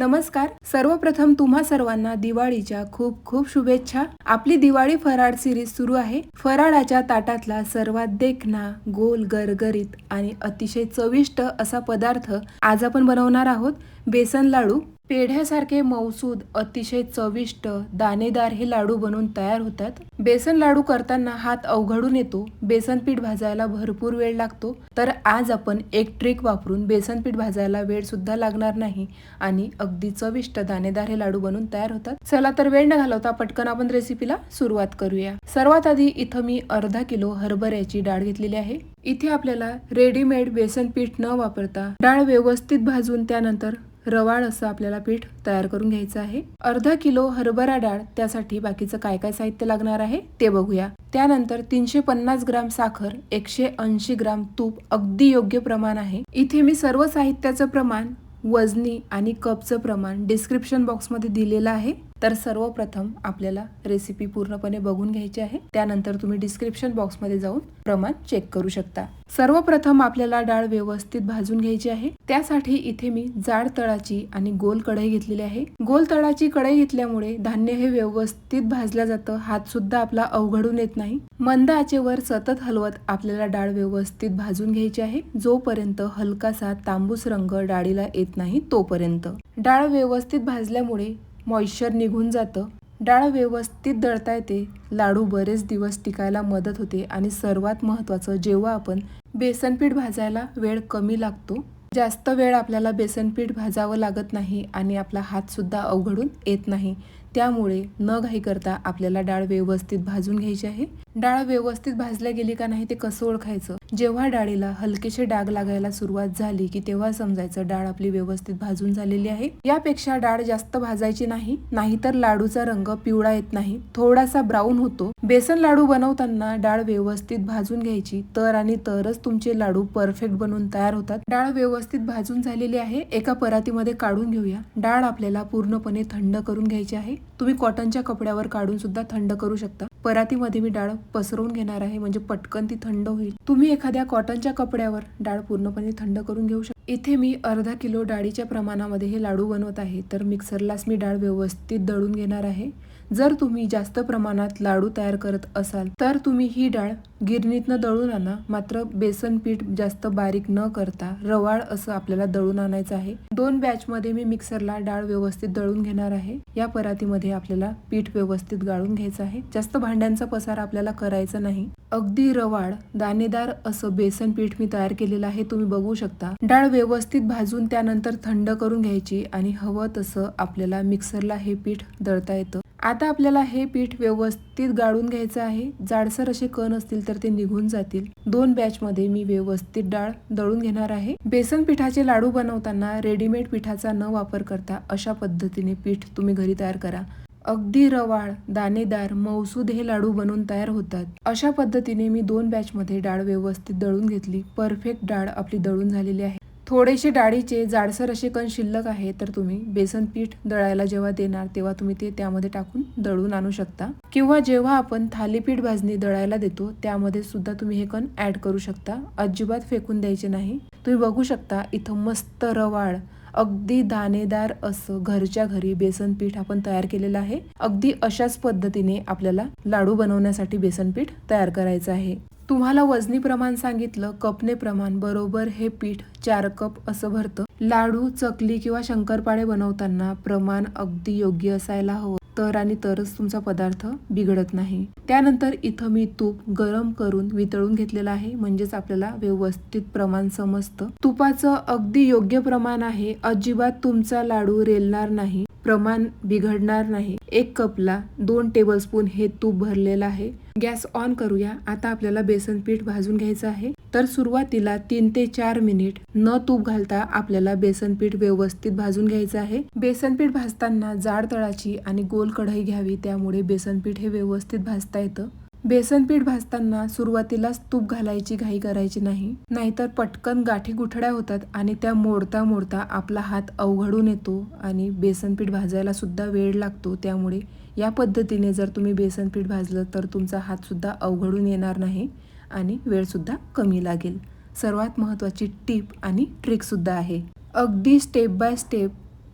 नमस्कार. सर्वप्रथम तुम्हा सर्वांना दिवाळीच्या खूप खूप शुभेच्छा. आपली दिवाळी फराळ सिरीज सुरू आहे. फराळाच्या ताटातला सर्वात देखणा गोल गरगरीत आणि अतिशय चविष्ट असा पदार्थ आज आपण बनवणार आहोत. बेसन लाडू. पेढ्यासारखे मौसूद अतिशय चविष्ट दाणेदार हे लाडू बनवून तयार होतात. बेसन लाडू करताना हात अवघडून येतो बेसन पीठ भाजायला भरपूर वेळ लागतो. तर आज आपण एक ट्रिक वापरून बेसन पीठ भाजायला वेळ सुद्धा लागणार नाही आणि अगदी चविष्ट दाणेदार हे लाडू बनवून तयार होतात. चला तर वेळ न घालवता पटकन आपण रेसिपीला सुरुवात करूया. सर्वात आधी इथं मी अर्धा किलो हरभऱ्याची डाळ घेतलेली आहे. इथे आपल्याला रेडीमेड बेसन पीठ न वापरता डाळ व्यवस्थित भाजून त्यानंतर रवाळ असं आपल्याला पीठ तयार करून घ्यायचं आहे. अर्धा किलो हरभरा डाळ त्यासाठी बाकीचं काय काय साहित्य लागणार आहे ते बघूया. त्यानंतर तीनशे पन्नास ग्राम साखर एकशे ऐंशी ग्राम तूप अगदी योग्य प्रमाण आहे. इथे मी सर्व साहित्याचं प्रमाण वजनी आणि कपचं प्रमाण डिस्क्रिप्शन बॉक्समध्ये दिलेलं आहे. तर सर्वप्रथम आपल्याला रेसिपी पूर्णपणे बघून घ्यायची आहे. त्यानंतर तुम्ही डिस्क्रिप्शन बॉक्समध्ये जाऊन प्रमाण चेक करू शकता. सर्वप्रथम आपल्याला डाळ व्यवस्थित भाजून घ्यायची आहे. त्यासाठी इथे मी जाड तळाची आणि गोल कढई घेतलेली आहे. गोल तळाची कढई घेतल्यामुळे धान्य हे व्यवस्थित भाजलं जातं. हात सुद्धा आपला अवघडून येत नाही. मंद आचेवर सतत हलवत आपल्याला डाळ व्यवस्थित भाजून घ्यायची आहे. जोपर्यंत हलकासा तांबूस रंग डाळीला येत नाही तोपर्यंत. डाळ व्यवस्थित भाजल्यामुळे मॉइश्चर निघून जातं. डाळ व्यवस्थित दळता येते. लाडू बरेच दिवस टिकायला मदत होते आणि सर्वात महत्त्वाचं जेव्हा आपण बेसनपीठ भाजायला वेळ कमी लागतो जास्त वेळ आपल्याला बेसनपीठ भाजावं लागत नाही आणि आपला हातसुद्धा अवघडून येत नाही. त्यामुळे न घाई करता आपल्याला डाळ व्यवस्थित भाजून घ्यायची आहे. डाळ व्यवस्थित भाजल्या गेली का नाही ते कसं ओळखायचं? जेव्हा डाळीला हलकेसे डाग लागायला सुरुवात झाली की तेव्हा समजायचं डाळ आपली व्यवस्थित भाजून झालेली आहे. यापेक्षा डाळ जास्त भाजायची नाही नाहीतर लाडूचा रंग पिवळा येत नाही. थोडासा ब्राऊन होतो. बेसन लाडू बनवताना डाळ व्यवस्थित भाजून घ्यायची. तर आणि तरच तुमचे लाडू परफेक्ट बनवून तयार होतात. डाळ व्यवस्थित भाजून झालेली आहे. एका परातीमध्ये काढून घेऊया. डाळ आपल्याला पूर्णपणे थंड करून घ्यायची आहे. तुम्ही कॉटनच्या कपड्यावर काढून सुद्धा थंड करू शकता. परातीमध्ये मी डाळ पसरवून घेणार आहे. म्हणजे पटकन ती थंड होईल. तुम्ही एखाद्या कॉटनच्या कपड्यावर डाळ पूर्णपणे थंड करून घेऊ शकता इथे मी अर्धा किलो डाळीच्या प्रमाणामध्ये हे लाडू बनवत आहे. तर मिक्सरलाच मी डाळ व्यवस्थित दळून घेणार आहे. जर तुम्ही जास्त प्रमाणात लाडू तयार करत असाल तर तुम्ही ही डाळ गिरणीतनं दळून आणा. मात्र बेसन पीठ जास्त बारीक न करता रवाळ असं आपल्याला दळून आणायचं आहे. दोन बॅच मध्ये मी मिक्सरला डाळ व्यवस्थित दळून घेणार आहे. या परातीमध्ये आपल्याला पीठ व्यवस्थित गाळून घ्यायचं आहे. जास्त भांड्यांचा पसार आपल्याला करायचा नाही. अगदी रवाळ दाणेदार असं बेसन पीठ मी तयार केलेलं आहे तुम्ही बघू शकता. डाळ व्यवस्थित भाजून त्यानंतर थंड करून घ्यायची आणि हवं तसं आपल्याला मिक्सरला हे पीठ दळता येतं. आता आपल्याला हे पीठ व्यवस्थित गाळून घ्यायचं आहे. जाडसर असे कण असतील तर ते निघून जातील. दोन बॅच मध्ये मी व्यवस्थित डाळ दळून घेणार आहे. बेसन पिठाचे लाडू बनवताना रेडीमेड पिठाचा न वापर करता अशा पद्धतीने पीठ तुम्ही घरी तयार करा. अगदी रवाळ दाणेदार मौसूद हे लाडू बनवून तयार होतात. अशा पद्धतीने मी दोन बॅचमध्ये डाळ व्यवस्थित दळून घेतली. परफेक्ट डाळ आपली दळून झालेली आहे. थोडेसे डाळीचे जाडसर असे कण शिल्लक आहे तर तुम्ही बेसन पीठ दळायला जेव्हा देणार तेव्हा तुम्ही ते त्यामध्ये टाकून दळून आणू शकता. किंवा जेव्हा आपण थालीपीठ भाजणी दळायला देतो त्यामध्ये सुद्धा तुम्ही हे कण ऍड करू शकता. अजिबात फेकून द्यायचे नाही. तुम्ही बघू शकता इथं मस्त रवाळ अगदी दाणेदार असं घरच्या घरी बेसन पीठ आपण तयार केलेलं आहे. अगदी अशाच पद्धतीने आपल्याला लाडू बनवण्यासाठी बेसन पीठ तयार करायचं आहे. तुम्हाला वजनी प्रमाण सांगितलं कपने प्रमाण बरोबर हे पीठ चार कप असं भरतं. लाडू चकली किंवा शंकरपाळे बनवताना प्रमाण अगदी योग्य असायला हवं. तर आणि तरच तुमचा पदार्थ बिघडत नाही. त्यानंतर इथं मी तूप गरम करून वितळून घेतलेलं आहे म्हणजेच आपल्याला व्यवस्थित प्रमाण समजतं. तुपाचं अगदी योग्य प्रमाण आहे अजिबात तुमचा लाडू रेलणार नाही. प्रमाण बिघडणार नाही. एक कपला दोन टेबलस्पून हे तूप भरलेलं आहे. गॅस ऑन करूया. आता आपल्याला बेसन पीठ भाजून घ्यायचं आहे. तर सुरुवातीला तीन ते चार मिनिट न तूप घालता आपल्याला बेसन पीठ व्यवस्थित भाजून घ्यायचं आहे. बेसन पीठ भाजताना जाड तळाची आणि गोल कढई घ्यावी. त्यामुळे बेसन पीठ हे व्यवस्थित भाजता येतं. बेसन पीठ भाजताना सुरुवातीलाच तूप घालायची घाई करायची नाही. नाहीतर पटकन गाठी गुठड्या होतात आणि त्या मोडता मोडता आपला हात अवघडून येतो आणि बेसन पीठ भाजायला सुद्धा वेळ लागतो. त्यामुळे या पद्धतीने जर तुम्ही बेसन पीठ भाजलं तर तुमचा हातसुद्धा अवघडून येणार नाही आणि वेळसुद्धा कमी लागेल. सर्वात महत्त्वाची टीप आणि ट्रिकसुद्धा आहे. अगदी स्टेप बाय स्टेप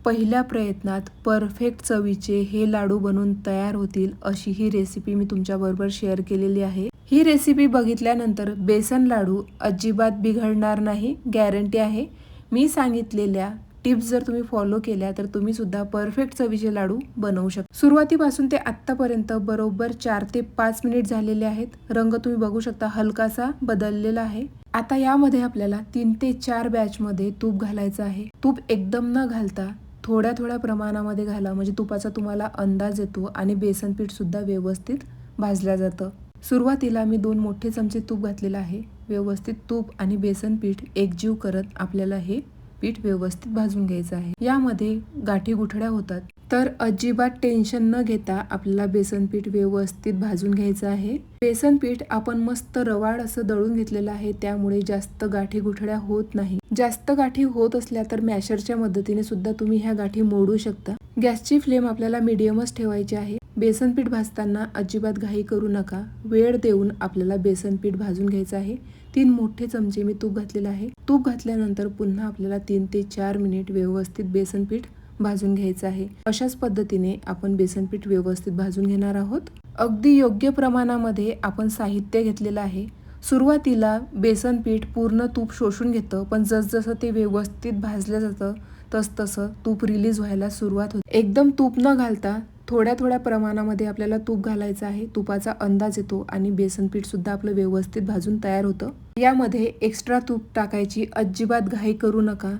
पहिल्या प्रयत्नात परफेक्ट चवीचे हे लाडू बनवून तयार होतील अशी ही रेसिपी मी तुमच्याबरोबर शेअर केलेली आहे. ही रेसिपी बघितल्यानंतर बेसन लाडू अजिबात बिघडणार नाही गॅरंटी आहे. मी सांगितलेल्या टिप्स जर तुम्ही फॉलो केल्या तर तुम्ही सुद्धा परफेक्ट चवीचे लाडू बनवू शकता सुरुवातीपासून ते आत्तापर्यंत बरोबर चार ते पाच मिनिट झालेले आहेत. रंग तुम्ही बघू शकता हलकासा बदललेला आहे. आता यामध्ये आपल्याला तीन ते चार बॅचमध्ये तूप घालायचं आहे. तूप एकदम न घालता थोड्या थोड्या प्रमाणामध्ये घाला. म्हणजे तुपाचा तुम्हाला अंदाज येतो आणि बेसन पीठसुद्धा व्यवस्थित भाजलं जातं. सुरुवातीला मी दोन मोठे चमचे तूप घातलेलं आहे. व्यवस्थित तूप आणि बेसन पीठ एकजीव करत आपल्याला हे पीठ व्यवस्थित भाजून घ्यायचं आहे. यामध्ये गाठी गुठड्या होतात. तर अजिबात टेन्शन न घेता आपल्याला बेसन पीठ व्यवस्थित भाजून घ्यायचं आहे. बेसन पीठ आपण मस्त रवाळ असं दळून घेतलेलं आहे त्यामुळे जास्त गाठी गुठड्या होत नाही. जास्त गाठी होत असल्या तर मॅशरच्या मदतीने सुद्धा तुम्ही ह्या गाठी मोडू शकता. गॅसची फ्लेम आपल्याला मिडियमच ठेवायची आहे. बेसन पीठ भाजताना अजिबात घाई करू नका. वेळ देऊन आपल्याला बेसन पीठ भाजून घ्यायचं आहे. तीन मोठे चमचे मी तूप घातलेलं आहे. तूप घातल्यानंतर पुन्हा आपल्याला तीन ते चार मिनिट व्यवस्थित बेसन पीठ भाजून घ्यायचं आहे. अशाच पद्धतीने आपण बेसन पीठ व्यवस्थित भाजून घेणार आहोत. अगदी योग्य प्रमाणामध्ये आपण साहित्य घेतलेलं आहे. सुरुवातीला बेसन पीठ पूर्ण तूप शोषून घेतं पण जसजसं ते व्यवस्थित भाजलं जातं तसतसं तूप रिलीज व्हायला सुरुवात होते. एकदम तूप न घालता थोड्या थोड्या प्रमाणामध्ये आपल्याला तूप घालायचं आहे. तुपाचा अंदाज येतो आणि बेसन पीठसुद्धा आपलं व्यवस्थित भाजून तयार होतं. यामध्ये एक्स्ट्रा तूप टाकायची अजिबात घाई करू नका.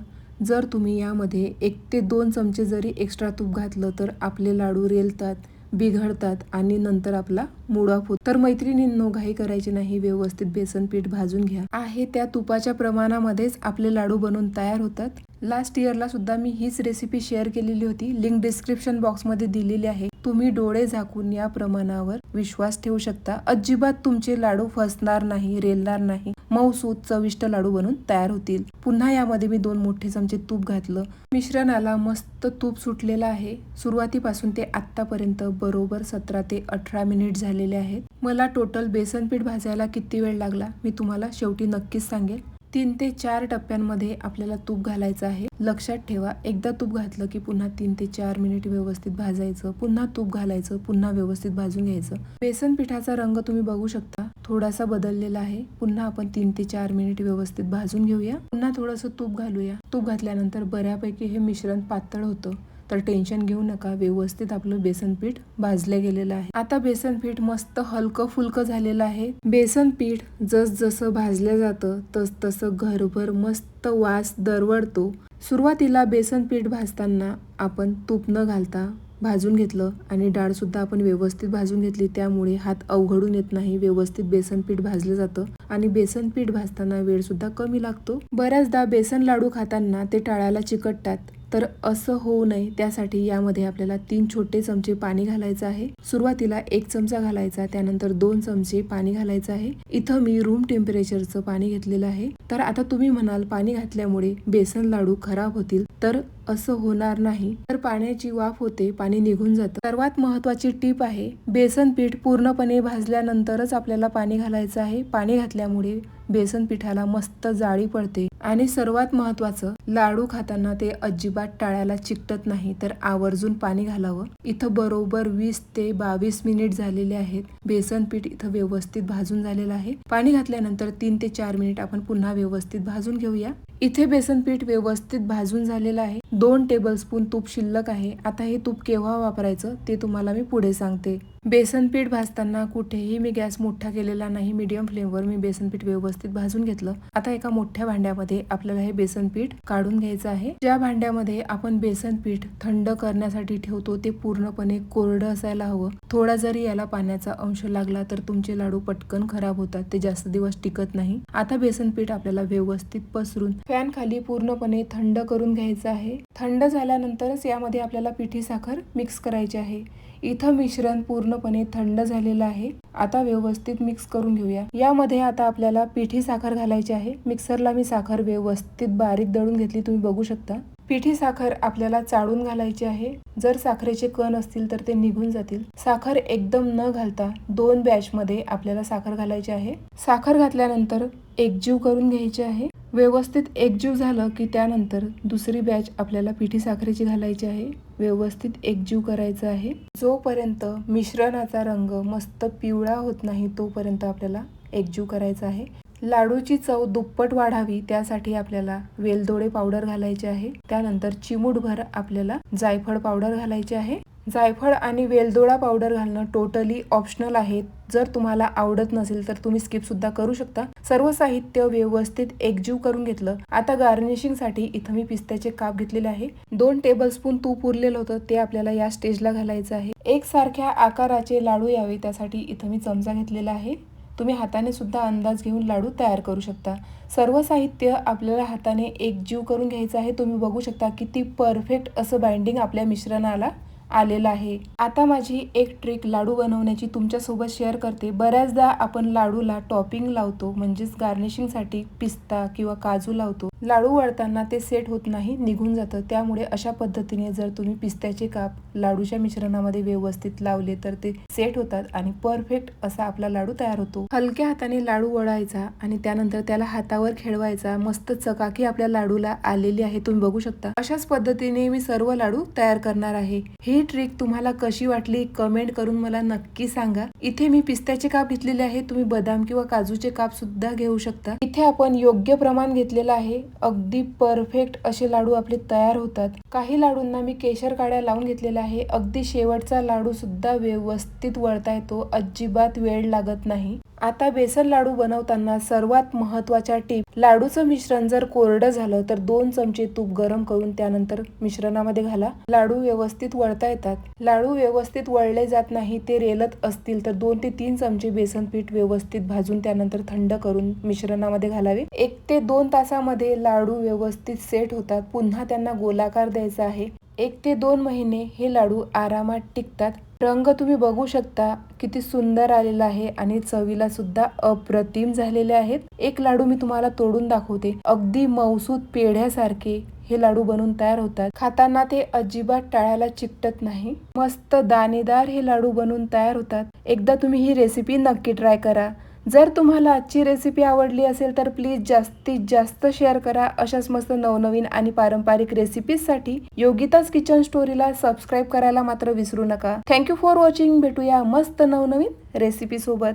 जर तुम्ही यामध्ये एक ते दोन चमचे जरी एक्स्ट्रा तूप घातलं तर आपले लाडू रेलतात बिघडतात आणि नंतर आपला मूड ऑफ होतो. तर मैत्रिणींनो घाई करायची नाही. व्यवस्थित बेसन पीठ भाजून घ्या. आहे त्या तुपाच्या प्रमाणामध्येच आपले लाडू बनवून तयार होतात. लास्ट इयरला सुद्धा मी हीच रेसिपी शेअर केलेली होती. लिंक डिस्क्रिप्शन बॉक्समध्ये दिलेली आहे. तुम्ही डोळे झाकून या प्रमाणावर विश्वास ठेवू शकता. अजिबात तुमचे लाडू फसणार नाही रेलणार नाही. मऊसूत चविष्ट लाडू बनून तयार होतील. पुन्हा यामध्ये मी दोन मोठे चमचे तूप घातलं. मिश्रणाला मस्त तूप सुटलेलं आहे. सुरुवातीपासून ते आत्तापर्यंत बरोबर सतरा ते अठरा मिनिट झालेले आहेत. मला टोटल बेसन पीठ भाजायला किती वेळ लागला मी तुम्हाला शेवटी नक्कीच सांगेल. तीन ते चार टप्प्यांमध्ये आपल्याला तूप घालायचं आहे. लक्षात ठेवा एकदा तूप घातलं की पुन्हा तीन ते चार मिनिट व्यवस्थित भाजायचं पुन्हा तूप घालायचं पुन्हा व्यवस्थित भाजून घ्यायचं. बेसन पिठाचा रंग तुम्ही बघू शकता. थोडासा बदललेला आहे. पुन्हा आपण तीन ते चार मिनिट व्यवस्थित भाजून घेऊया. पुन्हा थोडंसं तूप घालूया. तूप घातल्यानंतर बऱ्यापैकी हे मिश्रण पातळ होतं. तर टेन्शन घेऊ नका व्यवस्थित आपलं बेसन पीठ भाजलं गेलेलं आहे. आता बेसन पीठ मस्त हलकं फुलकं झालेलं आहे. बेसन पीठ जस जसं भाजलं जातं तस तसं घरभर मस्त वास दरवडतो सुरुवातीला बेसन पीठ भाजताना आपण तूप न घालता भाजून घेतलं आणि डाळ सुद्धा आपण व्यवस्थित भाजून घेतली त्यामुळे हात अवघडून येत नाही. व्यवस्थित बेसन पीठ भाजलं जातं आणि बेसन पीठ भाजताना वेळ सुद्धा कमी लागतो. बऱ्याचदा बेसन लाडू खाताना ते टाळायला चिकटतात. तर असं होऊ नये. त्यासाठी यामध्ये आपल्याला तीन छोटे चमचे पाणी घालायचं आहे. सुरुवातीला एक चमचा घालायचा त्यानंतर दोन चमचे पाणी घालायचं आहे. इथं मी रूम टेम्परेचरचं पाणी घेतलेलं आहे. तर आता तुम्ही म्हणाल पाणी घातल्यामुळे बेसन लाडू खराब होतील. तर असं होणार नाही. तर पाण्याची वाफ होते पाणी निघून जातं. सर्वात महत्वाची टीप आहे बेसन पीठ पूर्णपणे भाजल्यानंतरच आपल्याला पाणी घालायचं आहे. पाणी घातल्यामुळे बेसन पिठाला मस्त जाळी पडते. आणि सर्वात महत्वाचं लाडू खाताना ते अजिबात टाळ्याला चिकटत नाही तर आवर्जून पाणी घालावं. इथं बरोबर वीस ते बावीस मिनिट झालेले आहेत. बेसन पीठ इथं व्यवस्थित भाजून झालेलं आहे. पाणी घातल्यानंतर तीन ते चार मिनिट आपण पुन्हा व्यवस्थित भाजून घेऊया. इथे बेसन पीठ व्यवस्थित भाजून झालेलं आहे. दोन टेबलस्पून तूप शिल्लक आहे. आता हे तूप केव्हा वापरायचं ते तुम्हाला मी पुढे सांगते. बेसन पीठ भाजताना कुठेही मी गॅस मोठा केलेला नाही. मीडियम फ्लेमवर मी बेसन पीठ व्यवस्थित भाजून घेतलं. आता एका मोठ्या भांड्यामध्ये आपल्याला हे बेसन पीठ काढून घ्यायचं आहे. ज्या भांड्यामध्ये आपण बेसन पीठ थंड करण्यासाठी ठेवतो ते पूर्णपणे कोरडं असायला हवं. थोडा जरी याला पाण्याचा अंश लागला तर तुमचे लाडू पटकन खराब होतात ते जास्त दिवस टिकत नाही. आता बेसन पीठ आपल्याला व्यवस्थित पसरून फॅन खाली पूर्णपणे थंड करून घ्यायचं आहे. थंड झाल्यानंतरच यामध्ये आपल्याला पिठी साखर मिक्स करायची आहे. इथं मिश्रण पूर्णपणे थंड झालेलं आहे. आता व्यवस्थित मिक्स करून घेऊया. यामध्ये आता आपल्याला पिठी साखर घालायची आहे. मिक्सरला मी साखर व्यवस्थित बारीक दळून घेतली. तुम्ही बघू शकता. पिठी साखर आपल्याला चाळून घालायची आहे. जर साखरेचे कण असतील तर ते निघून जातील. साखर एकदम न घालता दोन बॅचमध्ये आपल्याला साखर घालायची आहे. साखर घातल्यानंतर एकजीव करून घ्यायची आहे. व्यवस्थित एकजीव झालं की त्यानंतर दुसरी बॅच आपल्याला पिठी साखरेची घालायची आहे. व्यवस्थित एकजीव करायचं आहे. जोपर्यंत मिश्रणाचा रंग मस्त पिवळा होत नाही तोपर्यंत आपल्याला एकजीव करायचा आहे. लाडूची चव दुप्पट वाढावी त्यासाठी आपल्याला वेलदोडे पावडर घालायचे आहे. त्यानंतर चिमूटभर आपल्याला जायफळ पावडर घालायचे आहे. जायफळ आणि वेलदोडा पावडर घालणं टोटली ऑप्शनल आहे. जर तुम्हाला आवडत नसेल तर तुम्ही स्किप सुद्धा करू शकता. सर्व साहित्य व्यवस्थित एकजीव करून घेतलं. आता गार्निशिंगसाठी इथं मी पिस्त्याचे काप घेतलेले आहे. दोन टेबलस्पून तूप उरलेलं होतं. ते आपल्याला या स्टेजला घालायचं आहे. एकसारख्या आकाराचे लाडू यावे. त्यासाठी इथं मी चमचा घेतलेला आहे. तुम्ही हाताने सुद्धा अंदाज घेऊन लाडू तयार करू शकता. सर्व साहित्य आपल्याला हाताने एकजीव करून घ्यायचं आहे. तुम्ही बघू शकता किती परफेक्ट असं बाइंडिंग आपल्या मिश्रणाला. आलेला आहे. आता माझी एक ट्रिक लाडू बनवण्याची तुमच्यासोबत शेअर करते. बऱ्याचदा आपण लाडूला टॉपिंग लावतो म्हणजेच गार्निशिंगसाठी पिस्ता किंवा काजू लावतो. लाडू वळताना ते सेट होत नाही निघून जातं. त्यामुळे अशा पद्धतीने जर तुम्ही पिस्त्याचे काप लाडूच्या मिश्रणामध्ये व्यवस्थित लावले तर ते सेट होतात आणि परफेक्ट असा आपला लाडू तयार होतो. हलक्या हाताने लाडू वळायचा आणि त्यानंतर त्याला हातावर खेळवायचा. मस्त चकाकी आपल्या लाडूला आलेली आहे तुम्ही बघू शकता. अशाच पद्धतीने मी सर्व लाडू तयार करणार आहे. हे ट्रिक तुम्हाला कशी वाटली कमेंट करून मला नक्की सांगा. इथे मी पिस्त्याचे काप घेतलेले आहे तुम्ही बदाम किंवा काजूचे काप सुद्धा घेऊ शकता. इथे आपण योग्य प्रमाण घेतलेलं आहे. अगदी परफेक्ट असे लाडू आपले तयार होतात. काही लाडूंना मी केशर काड्या लावून घेतलेल्या आहे. अगदी शेवटचा लाडू सुद्धा व्यवस्थित वळता येतो. अजिबात वेळ लागत नाही. आता बेसन लाडू बनवताना सर्वात महत्त्वाच्या टीप लाडूचं मिश्रण जर कोरडं झालं तर दोन चमचे तूप गरम करून त्यानंतर मिश्रणामध्ये घाला. लाडू व्यवस्थित वळता येतात. लाडू व्यवस्थित वळले जात नाही ते रेलत असतील तर दोन ते तीन चमचे बेसन पीठ व्यवस्थित भाजून त्यानंतर थंड करून मिश्रणामध्ये घालावे. एक ते दोन तासामध्ये लाडू व्यवस्थित सेट होतात. पुन्हा त्यांना गोलाकार द्यायचा आहे. एक ते दोन महिने हे लाडू आरामात टिकतात. रंग तुम्ही बघू शकता किती सुंदर आलेला आहे आणि चवीला सुद्धा अप्रतिम झालेले आहेत. एक लाडू मी तुम्हाला तोडून दाखवते. अगदी मौसूद पेढ्यासारखे हे लाडू बनून तयार होतात. खाताना ते अजिबात टाळ्याला चिकटत नाही. मस्त दाणेदार हे लाडू बनून तयार होतात. एकदा तुम्ही ही रेसिपी नक्की ट्राय करा. जर तुम्हाला आजची रेसिपी आवडली असेल तर प्लीज जास्तीत जास्त शेअर करा. अशाच मस्त नवनवीन आणि पारंपरिक रेसिपीजसाठी योगिताच किचन स्टोरीला सबस्क्राईब करायला मात्र विसरू नका. थँक्यू फॉर वॉचिंग भेटूया मस्त नवनवीन रेसिपी सोबत.